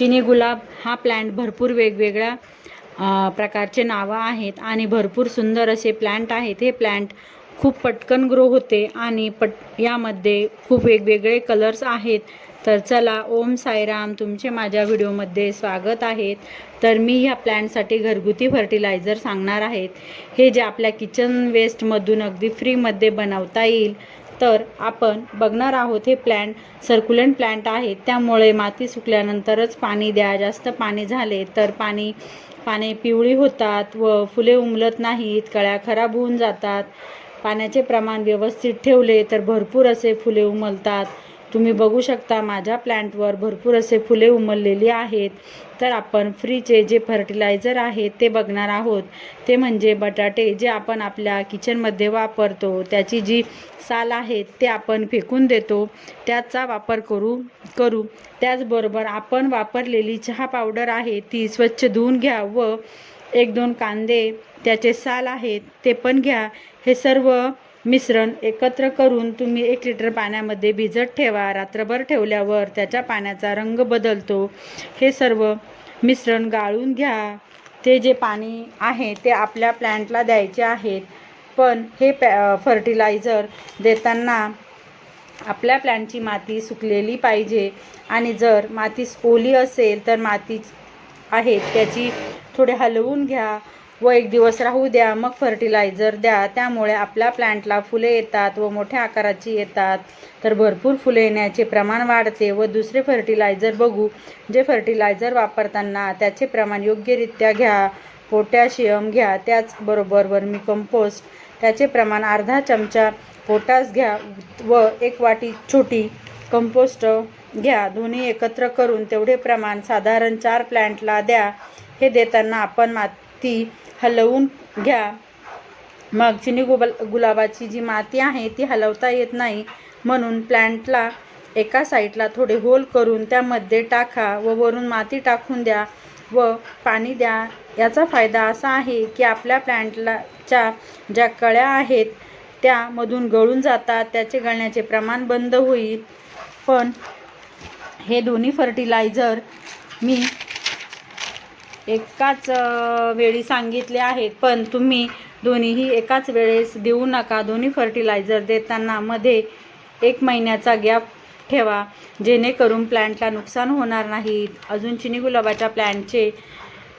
चिनी गुलाब हा प्लॅन्ट भरपूर वेगवेगळ्या प्रकारचे नावं आहेत आणि भरपूर सुंदर असे प्लॅन्ट आहेत. हे प्लॅन्ट खूप पटकन ग्रो होते आणि पट यामध्ये खूप वेगवेगळे कलर्स आहेत. तर चला ओम साईराम तुमचे माझ्या व्हिडिओमध्ये स्वागत आहेत तर मी ह्या प्लॅन्टसाठी घरगुती फर्टिलायझर सांगणार आहेत हे जे आपल्या किचन वेस्टमधून अगदी फ्रीमध्ये बनवता येईल तर आपण बघणार आहोत हे प्लॅन्ट सर्क्युलंट प्लॅन्ट आहेत. त्यामुळे माती सुकल्यानंतरच पाणी द्या. जास्त पाणी झाले तर पाणी पाने पिवळी होतात व फुले उमलत नाहीत कळ्या खराब होऊन जातात. पाण्याचे प्रमाण व्यवस्थित ठेवले तर भरपूर असे फुले उमलतात. तुम्ही बघू शकता माझ्या प्लॅन्टवर भरपूर असे फुले उमललेली आहेत. तर आपण फ्रीचे जे फर्टिलायझर आहेत ते बघणार आहोत. ते म्हणजे बटाटे जे आपण आपल्या किचनमध्ये वापरतो त्याची जी साल आहेत ते आपण फेकून देतो. त्याचा वापर करू करू. त्याचबरोबर आपण वापरलेली चहा पावडर आहे ती स्वच्छ धुवून घ्या व एक दोन कांदे त्याचे साल आहेत ते पण घ्या. हे सर्व मिश्रण एकत्र करून तुम्ही एक लिटर पाण्यामध्ये भिजत ठेवा. रात्रभर ठेवल्यावर त्याच्या पाण्याचा रंग बदलतो. हे सर्व मिश्रण गाळून घ्या. ते जे पाणी आहे ते आपल्या प्लॅन्टला द्यायचे आहेत पण हे पॅ फर्टिलायझर देताना आपल्या प्लॅन्टची माती सुकलेली पाहिजे. आणि जर माती ओली असेल तर माती आहे त्याची थोडे हलवून घ्या. व एक दिवस राहू द्या मग फर्टिलायझर द्या. त्यामुळे आपल्या प्लॅन्टला फुले येतात व मोठ्या आकाराची येतात. तर भरपूर फुले येण्याचे प्रमाण वाढते व दुसरे फर्टिलायझर बघू. जे फर्टिलायझर वापरताना त्याचे प्रमाण योग्यरित्या घ्या पोटॅशियम घ्या त्याचबरोबर वर्मी कंपोस्ट त्याचे प्रमाण अर्धा चमचा पोटास घ्या व एक वाटी छोटी कंपोस्ट घ्या. दोन्ही एकत्र करून तेवढे प्रमाण साधारण चार प्लॅन्टला द्या. हे देताना आपण मात ती हलवून घ्या. मग चिनी गुबल गुलाबाची जी माती आहे ती हलवता येत नाही. म्हणून प्लॅन्टला एका साईडला थोडे होल करून त्यामध्ये टाका व वरून माती टाकून द्या व पाणी द्या. याचा फायदा असा आहे की आपल्या प्लॅन्टलाच्या ज्या कळ्या आहेत त्यामधून गळून जातात त्याचे गळण्याचे प्रमाण बंद होईल. पण हे दोन्ही फर्टिलायझर मी एकाच वेळी सांगितले आहेत. पण तुम्ही दोन्हीही एकाच वेळेस देऊ नका. दोन्ही फर्टिलायझर देताना मध्ये एक महिन्याचा गॅप ठेवा. जेणेकरून प्लॅन्टला नुकसान होणार नाहीत अजून चिनी गुलाबाच्या प्लॅन्टचे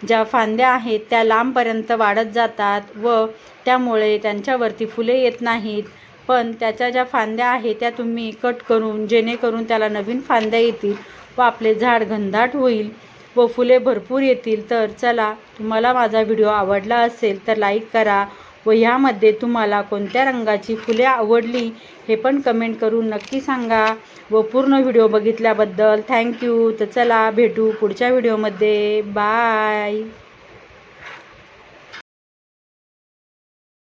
ज्या फांद्या आहेत त्या लांबपर्यंत वाढत जातात व त्यामुळे त्यांच्यावरती फुले येत नाहीत. पण त्याच्या ज्या फांद्या आहेत त्या तुम्ही कट करून जेणेकरून त्याला नवीन फांद्या येतील व आपले झाड घनदाट होईल. व फुले भरपूर येतील तर चला तुम्हाला माझा व्हिडिओ आवडला असेल तर लाईक करा व ह्यामध्ये तुम्हाला कोणत्या रंगाची फुले आवडली हे पण कमेंट करून नक्की सांगा व पूर्ण व्हिडिओ बघितल्याबद्दल थँक्यू तर चला भेटू पुढच्या व्हिडिओमध्ये बाय